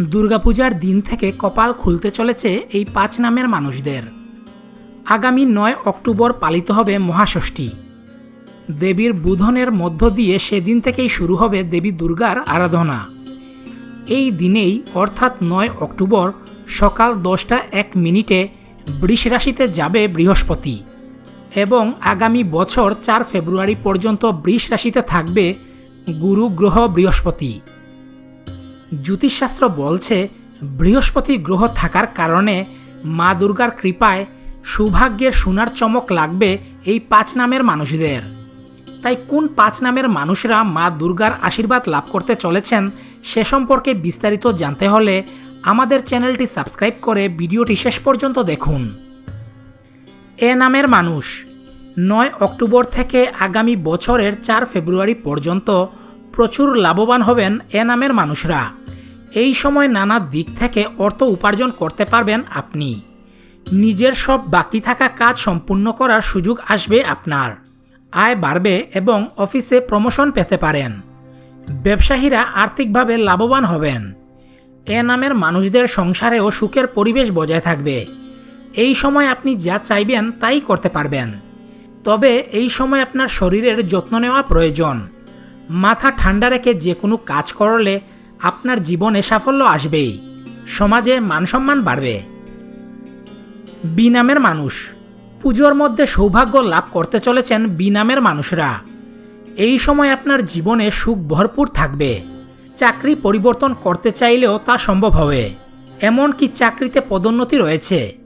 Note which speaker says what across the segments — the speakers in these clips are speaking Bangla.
Speaker 1: দুর্গাপূজার দিন থেকে কপাল খুলতে চলেছে এই পাঁচ নামের মানুষদের। আগামী নয় অক্টোবর পালিত হবে মহাষষ্ঠী। দেবীর বুধনের মধ্য দিয়ে সেদিন থেকেই শুরু হবে দেবী দুর্গার আরাধনা। এই দিনেই, অর্থাৎ নয় অক্টোবর, সকাল দশটা এক মিনিটে বৃষ রাশিতে যাবে বৃহস্পতি এবং আগামী বছর চার ফেব্রুয়ারি পর্যন্ত বৃষ রাশিতে থাকবে গুরু গ্রহ বৃহস্পতি। জ্যোতিষশাস্ত্র বলছে, বৃহস্পতি গ্রহ থাকার কারণে মা দুর্গার কৃপায় সৌভাগ্যের সোনার চমক লাগবে এই পাঁচ নামের মানুষদের। তাই কোন পাঁচ নামের মানুষরা মা দুর্গার আশীর্বাদ লাভ করতে চলেছেন সে সম্পর্কে বিস্তারিত জানতে হলে আমাদের চ্যানেলটি সাবস্ক্রাইব করে ভিডিওটি শেষ পর্যন্ত দেখুন। এ নামের মানুষ, নয় অক্টোবর থেকে আগামী বছরের চার ফেব্রুয়ারি পর্যন্ত প্রচুর লাভবান হবেন এ নামের মানুষরা। এই সময় নানা দিক থেকে অর্থ উপার্জন করতে পারবেন আপনি। নিজের সব বাকি থাকা কাজ সম্পূর্ণ করার সুযোগ আসবে আপনার। আয় বাড়বে এবং অফিসে প্রমোশন পেতে পারেন। ব্যবসায়ীরা আর্থিকভাবে লাভবান হবেন। এ নামের মানুষদের সংসারেও সুখের পরিবেশ বজায় থাকবে। এই সময় আপনি যা চাইবেন তাই করতে পারবেন। তবে এই সময় আপনার শরীরের যত্ন নেওয়া প্রয়োজন। মাথা ঠান্ডা রেখে যে কোনো কাজ করলে আপনার জীবনে সাফল্য আসবেই। সমাজে মানসম্মান বাড়বে। বিনামের মানুষ। পুজোর মধ্যে সৌভাগ্য লাভ করতে চলেছেন বিনামের মানুষরা। এই সময় আপনার জীবনে সুখ ভরপুর থাকবে। চাকরি পরিবর্তন করতে চাইলেও তা সম্ভব হবে। এমনকি চাকরিতে পদোন্নতি রয়েছে।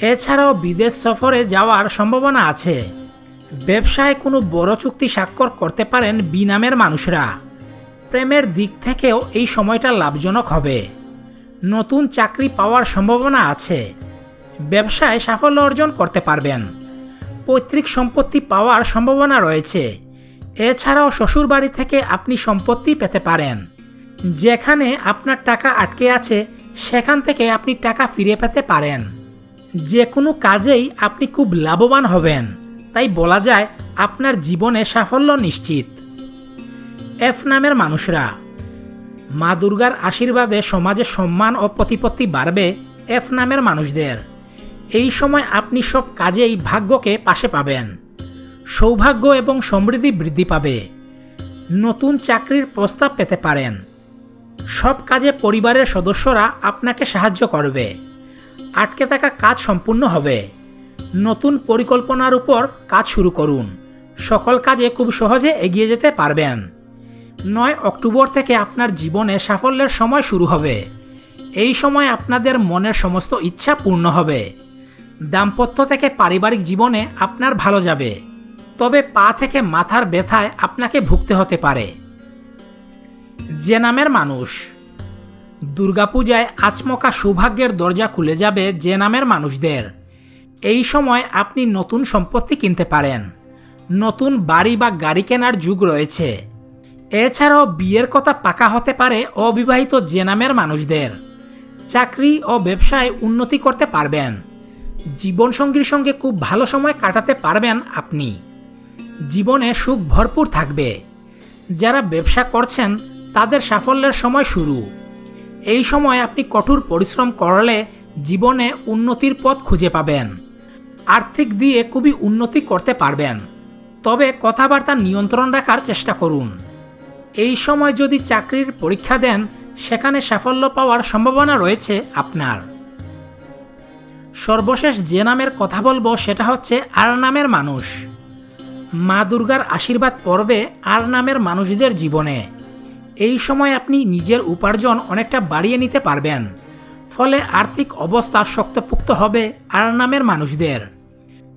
Speaker 1: এছাড়াও বিদেশ সফরে যাওয়ার সম্ভাবনা আছে। ব্যবসায় কোনো বড় চুক্তি স্বাক্ষর করতে পারেন বিনামের মানুষরা। প্রেমের দিক থেকেও এই সময়টা লাভজনক হবে। নতুন চাকরি পাওয়ার সম্ভাবনা আছে। ব্যবসায় সাফল্য অর্জন করতে পারবেন। পৈতৃক সম্পত্তি পাওয়ার সম্ভাবনা রয়েছে। এছাড়াও শ্বশুরবাড়ি থেকে আপনি সম্পত্তি পেতে পারেন। যেখানে আপনার টাকা আটকে আছে, সেখান থেকে আপনি টাকা ফিরে পেতে পারেন। যে কোনো কাজেই আপনি খুব লাভবান হবেন। তাই বলা যায় আপনার জীবনে সাফল্য নিশ্চিত। এফ নামের মানুষরা। মা দুর্গার আশীর্বাদে সমাজে সম্মান ও প্রতিপত্তি বাড়বে এফ নামের মানুষদের। এই সময় আপনি সব কাজেই ভাগ্যকে পাশে পাবেন। সৌভাগ্য এবং সমৃদ্ধি বৃদ্ধি পাবে। নতুন চাকরির প্রস্তাব পেতে পারেন। সব কাজে পরিবারের সদস্যরা আপনাকে সাহায্য করবে। আটকে থাকা কাজ সম্পূর্ণ হবে। নতুন পরিকল্পনার উপর কাজ শুরু করুন। সকল কাজে খুব সহজে এগিয়ে যেতে পারবেন। নয় অক্টোবর থেকে আপনার জীবনে সাফল্যের সময় শুরু হবে। এই সময় আপনাদের মনের সমস্ত ইচ্ছা পূর্ণ হবে। দাম্পত্য থেকে পারিবারিক জীবনে আপনার ভালো যাবে। তবে পা থেকে মাথার ব্যথায় আপনাকে ভুগতে হতে পারে। যে নামের মানুষ। দুর্গাপূজায় আচমকা সৌভাগ্যের দরজা খুলে যাবে যে নামের মানুষদের। এই সময় আপনি নতুন সম্পত্তি কিনতে পারেন। নতুন বাড়ি বা গাড়ি কেনার যুগ রয়েছে। এছাড়াও বিয়ের কথা পাকা হতে পারে অবিবাহিত যে নামের মানুষদের। চাকরি ও ব্যবসায় উন্নতি করতে পারবেন। জীবনসঙ্গীর সঙ্গে খুব ভালো সময় কাটাতে পারবেন আপনি। জীবনে সুখ ভরপুর থাকবে। যারা ব্যবসা করছেন, তাদের সাফল্যের সময় শুরু। এই সময় আপনি কঠোর পরিশ্রম করলে জীবনে উন্নতির পথ খুঁজে পাবেন। আর্থিক দিয়ে খুবই উন্নতি করতে পারবেন। তবে কথাবার্তা নিয়ন্ত্রণ রাখার চেষ্টা করুন। এই সময় যদি চাকরির পরীক্ষা দেন, সেখানে সাফল্য পাওয়ার সম্ভাবনা রয়েছে আপনার। সর্বশেষ যে নামের কথা বলব, সেটা হচ্ছে আর নামের মানুষ। মা দুর্গার আশীর্বাদ পর্বে আর নামের মানুষদের জীবনে। এই সময় আপনি নিজের উপার্জন অনেকটা বাড়িয়ে নিতে পারবেন। ফলে আর্থিক অবস্থা শক্তপুক্ত হবে আর নামের মানুষদের।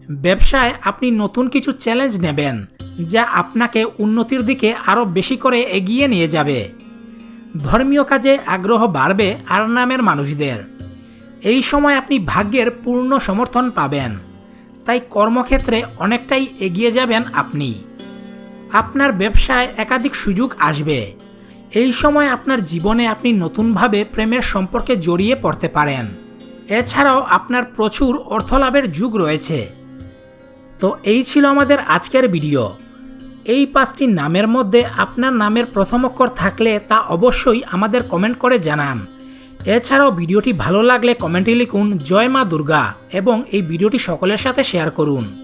Speaker 1: ব্যবসায় আপনি নতুন কিছু চ্যালেঞ্জ নেবেন, যা আপনাকে উন্নতির দিকে আরও বেশি করে এগিয়ে নিয়ে যাবে। ধর্মীয় কাজে আগ্রহ বাড়বে আর নামের মানুষদের। এই সময় আপনি ভাগ্যের পূর্ণ সমর্থন পাবেন। তাই কর্মক্ষেত্রে অনেকটাই এগিয়ে যাবেন আপনি। আপনার ব্যবসায় একাধিক সুযোগ আসবে। এই সময় আপনার জীবনে আপনি নতুনভাবে প্রেমের সম্পর্কে জড়িয়ে পড়তে পারেন। এছাড়াও আপনার প্রচুর অর্থলাভের যুগ রয়েছে। তো এই ছিল আমাদের আজকের ভিডিও। এই পাঁচটি নামের মধ্যে আপনার নামের প্রথম অক্ষর থাকলে তা অবশ্যই আমাদের কমেন্ট করে জানান। এছাড়াও ভিডিওটি ভালো লাগলে কমেন্টে লিখুন, জয় মা দুর্গা এবং এই ভিডিওটি সকলের সাথে শেয়ার করুন।